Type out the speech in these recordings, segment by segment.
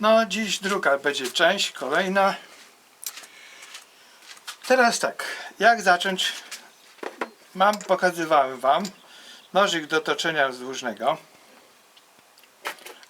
No, dziś druga będzie część, kolejna. Teraz tak, jak zacząć? Mam, pokazywałem Wam nożyk do toczenia wzdłużnego.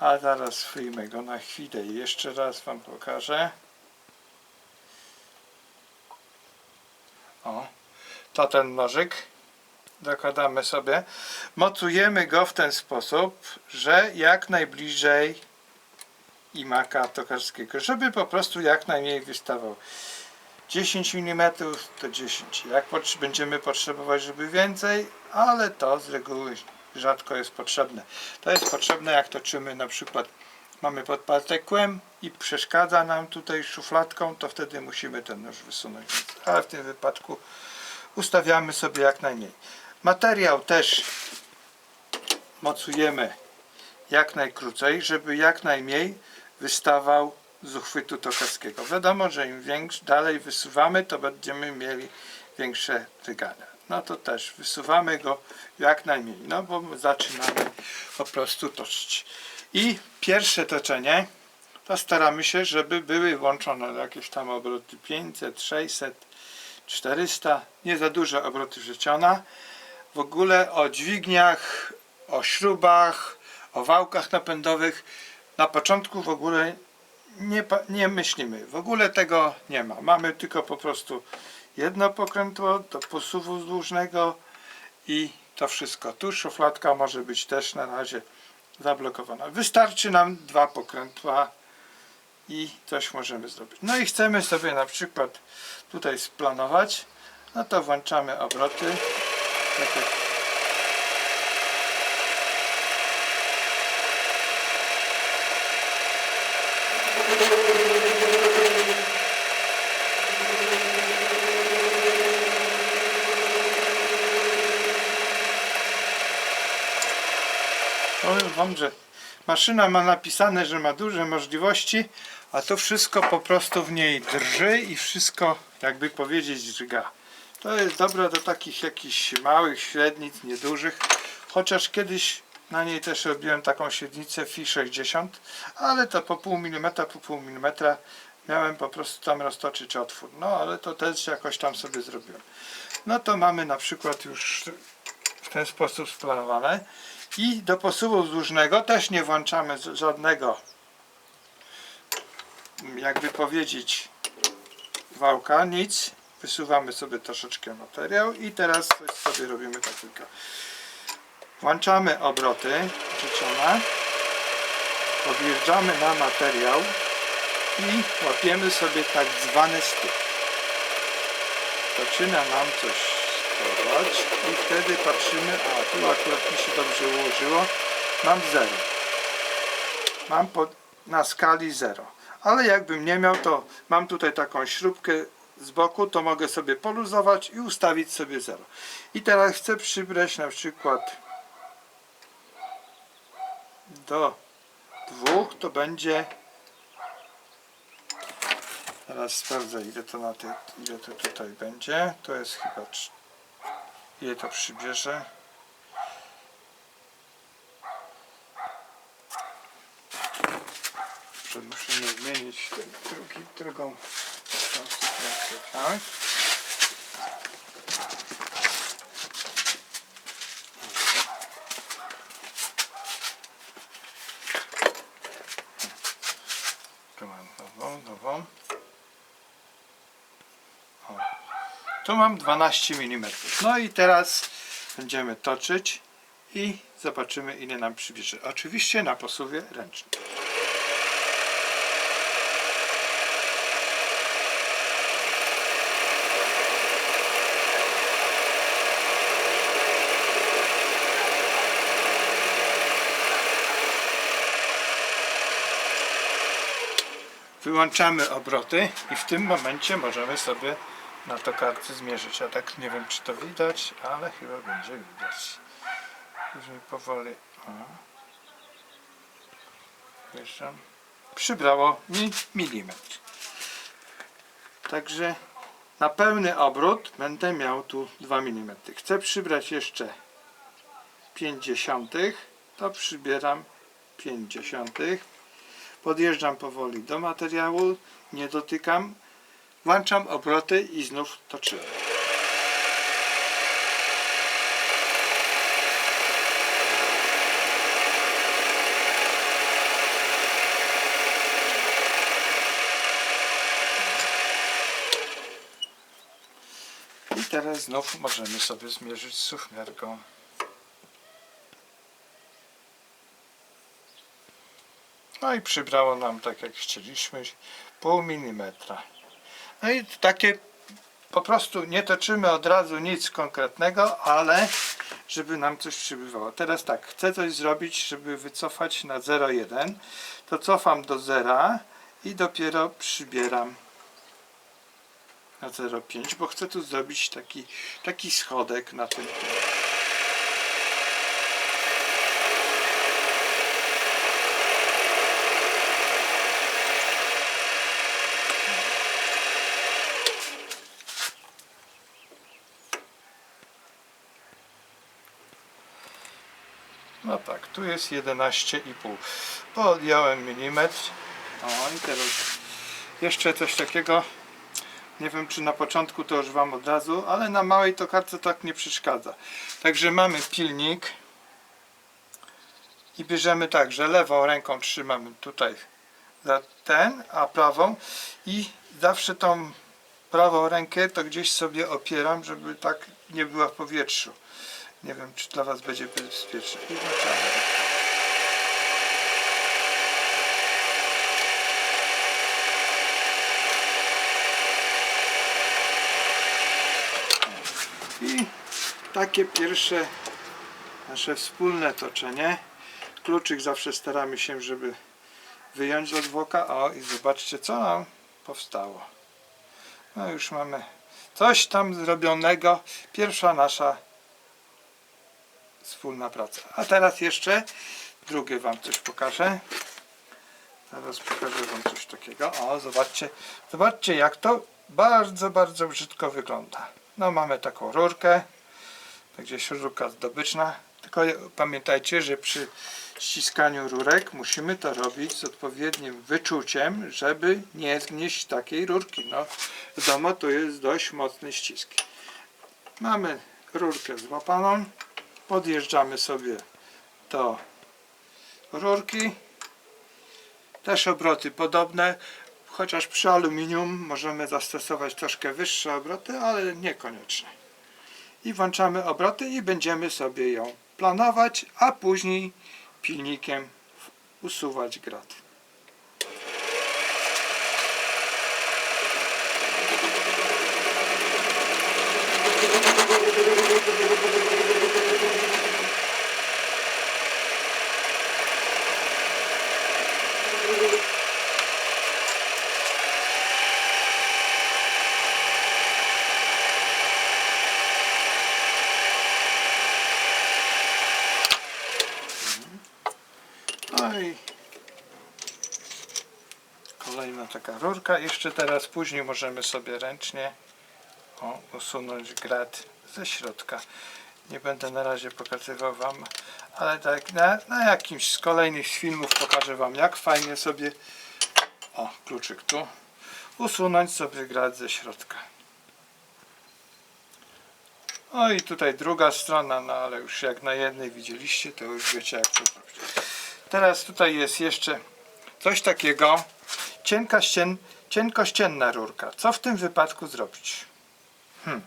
A zaraz wyjmę go na chwilę i jeszcze raz Wam pokażę. O, to ten nożyk. Dokładamy sobie. Mocujemy go w ten sposób, że jak najbliżej imaka tokarskiego, żeby po prostu jak najmniej wystawał. 10 mm to 10. Jak będziemy potrzebować, żeby więcej, ale to z reguły rzadko jest potrzebne. To jest potrzebne jak toczymy na przykład mamy podparte kłem i przeszkadza nam tutaj szufladką, to wtedy musimy ten nóż wysunąć. Ale w tym wypadku ustawiamy sobie jak najmniej. Materiał też mocujemy jak najkrócej, żeby jak najmniej wystawał z uchwytu tokarskiego. Wiadomo, że im większy, dalej wysuwamy, to będziemy mieli większe wygania. No to też wysuwamy go jak najmniej, no bo zaczynamy po prostu toczyć. I pierwsze toczenie to staramy się, żeby były włączone jakieś tam obroty 500, 600, 400, nie za duże obroty wrzuciona. W ogóle o dźwigniach, o śrubach, o wałkach napędowych na początku w ogóle nie, nie myślimy. W ogóle tego nie ma. Mamy tylko po prostu jedno pokrętło do posuwu wzdłużnego i to wszystko. Tu szufladka może być też na razie zablokowana. Wystarczy nam dwa pokrętła i coś możemy zrobić. No i chcemy sobie na przykład tutaj splanować, no to włączamy obroty. Tak jak Powiem wam, że maszyna ma napisane, że ma duże możliwości, a to wszystko po prostu w niej drży i wszystko, jakby powiedzieć, drga. To jest dobre do takich jakichś małych średnic, niedużych, chociaż kiedyś na niej też robiłem taką średnicę Fi 60, ale to po pół milimetra, po pół milimetra miałem po prostu tam roztoczyć otwór. No ale to też jakoś tam sobie zrobiłem. No to mamy na przykład już w ten sposób splanowane. I do posuwu wzdłużnego też nie włączamy żadnego, jakby powiedzieć, wałka, nic. Wysuwamy sobie troszeczkę materiał i teraz coś sobie robimy tak tylko. Włączamy obroty życzone, podjeżdżamy na materiał i łapiemy sobie tak zwany styk. Zaczyna nam coś i wtedy patrzymy, a tu akurat mi się dobrze ułożyło, mam 0. Mam pod, na skali 0. Ale jakbym nie miał, to mam tutaj taką śrubkę z boku, to mogę sobie poluzować i ustawić sobie 0. I teraz chcę przybrać na przykład do dwóch, to będzie Teraz sprawdzę ile to na tej, ile to tutaj będzie. To jest chyba ile to przybierze. Muszę, musimy zmienić ten drugi, drugą sytuację, tak? Tu mam nową, nową. Tu mam 12 mm. No i teraz będziemy toczyć i zobaczymy ile nam przybierze. Oczywiście na posuwie ręcznym. Wyłączamy obroty i w tym momencie możemy sobie na tokarce zmierzyć. Ja tak nie wiem czy to widać, ale chyba będzie widać. Jeżeli powoli. O. Jeszcze. Przybrało mi milimetr. Także na pełny obrót będę miał tu 2 mm. Chcę przybrać jeszcze 50, to przybieram 50. Podjeżdżam powoli do materiału, nie dotykam, włączam obroty i znów toczymy. I teraz znów możemy sobie zmierzyć suchmiarką. No i przybrało nam tak jak chcieliśmy pół milimetra. No i takie po prostu nie toczymy od razu nic konkretnego, ale żeby nam coś przybywało. Teraz tak, chcę coś zrobić, żeby wycofać na 0,1 to cofam do zera i dopiero przybieram na 0,5, bo chcę tu zrobić taki, taki schodek na tym. No tak, tu jest 11,5. Podjąłem milimetr. O i teraz jeszcze coś takiego. Nie wiem czy na początku to już Wam od razu, ale na małej tokarce tak nie przeszkadza. Także mamy pilnik i bierzemy tak, że lewą ręką trzymamy tutaj za ten, a prawą i zawsze tą prawą rękę to gdzieś sobie opieram, żeby tak nie była w powietrzu. Nie wiem, czy dla Was będzie bezpieczne. I. I takie pierwsze nasze wspólne toczenie. Kluczyk zawsze staramy się, żeby wyjąć od woka. O i zobaczcie, co nam powstało. No już mamy coś tam zrobionego. Pierwsza nasza wspólna praca. A teraz jeszcze drugie Wam coś pokażę. Teraz pokażę Wam coś takiego. O, zobaczcie, zobaczcie jak to bardzo, bardzo brzydko wygląda. No mamy taką rurkę, to gdzieś rurka zdobyczna. Tylko pamiętajcie, że przy ściskaniu rurek musimy to robić z odpowiednim wyczuciem, żeby nie zgnieść takiej rurki. No, wiadomo, to jest dość mocny ścisk. Mamy rurkę złapaną podjeżdżamy sobie do rurki. Też obroty podobne chociaż przy aluminium możemy zastosować troszkę wyższe obroty ale niekoniecznie. I włączamy obroty i będziemy sobie ją planować a później pilnikiem usuwać graty No i kolejna Jeszcze teraz później możemy sobie ręcznie o, usunąć grat ze środka. Nie będę na razie pokazywał Wam, ale tak na, na jakimś z kolejnych filmów pokażę Wam jak fajnie sobie o, kluczyk tu usunąć sobie grat ze środka. No i tutaj druga strona, no ale już jak na jednej widzieliście, to już wiecie jak to zrobić. Teraz tutaj jest jeszcze coś takiego, cienka ścien, cienkościenna rurka. Co w tym wypadku zrobić? Hmm.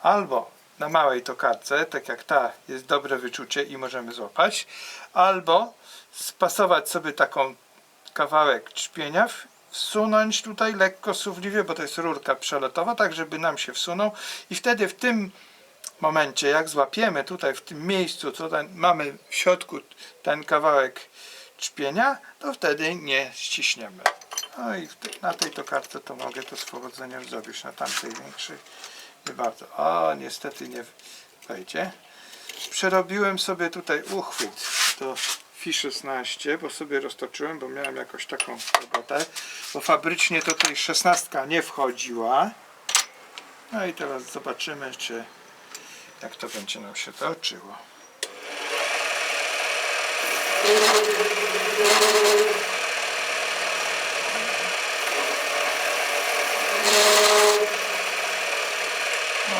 Albo na małej tokarce, tak jak ta, jest dobre wyczucie i możemy złapać, albo spasować sobie taką kawałek trzpienia, wsunąć tutaj lekko suwliwie, bo to jest rurka przelotowa, tak żeby nam się wsunął i wtedy w tym momencie, jak złapiemy tutaj w tym miejscu, co ten, mamy w środku ten kawałek trzpienia, to wtedy nie ściśniemy. No i na tej tokarce to mogę to z powodzeniem zrobić, na tamtej większej nie bardzo. O, niestety nie wejdzie. Przerobiłem sobie tutaj uchwyt do FI 16, bo sobie roztoczyłem, bo miałem jakoś taką robotę, bo fabrycznie to tutaj 16 nie wchodziła. No i teraz zobaczymy, czy jak to będzie nam się toczyło. No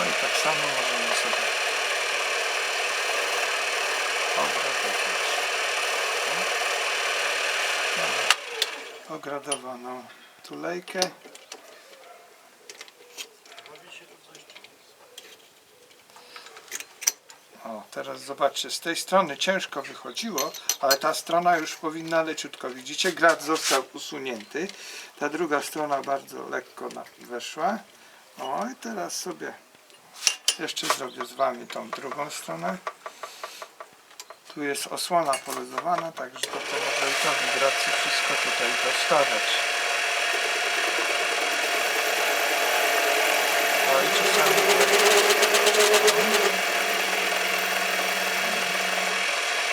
i tak samo możemy sobie obradować. No. Dobra. Ogradowaną tulejkę. Teraz zobaczcie, z tej strony ciężko wychodziło, ale ta strona już powinna leciutko. Widzicie, grat został usunięty. Ta druga strona bardzo lekko weszła. O, i teraz sobie jeszcze zrobię z Wami tą drugą stronę. Tu jest osłona poluzowana, także to pomoże i wibrację wszystko tutaj dostawać. O, i czasami...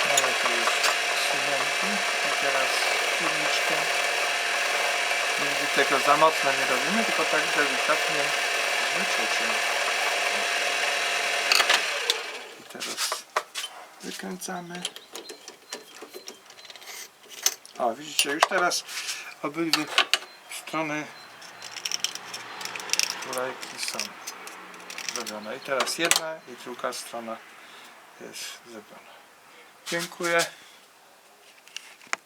Mamy tu już sunięty i teraz kurniczkę. Nigdy tego za mocno nie robimy, tylko tak delikatnie zwyciecie. I teraz wykręcamy. O, widzicie, już teraz obydwie strony tulejki są zrobione. I teraz jedna i druga strona jest zrobiona. Dziękuję.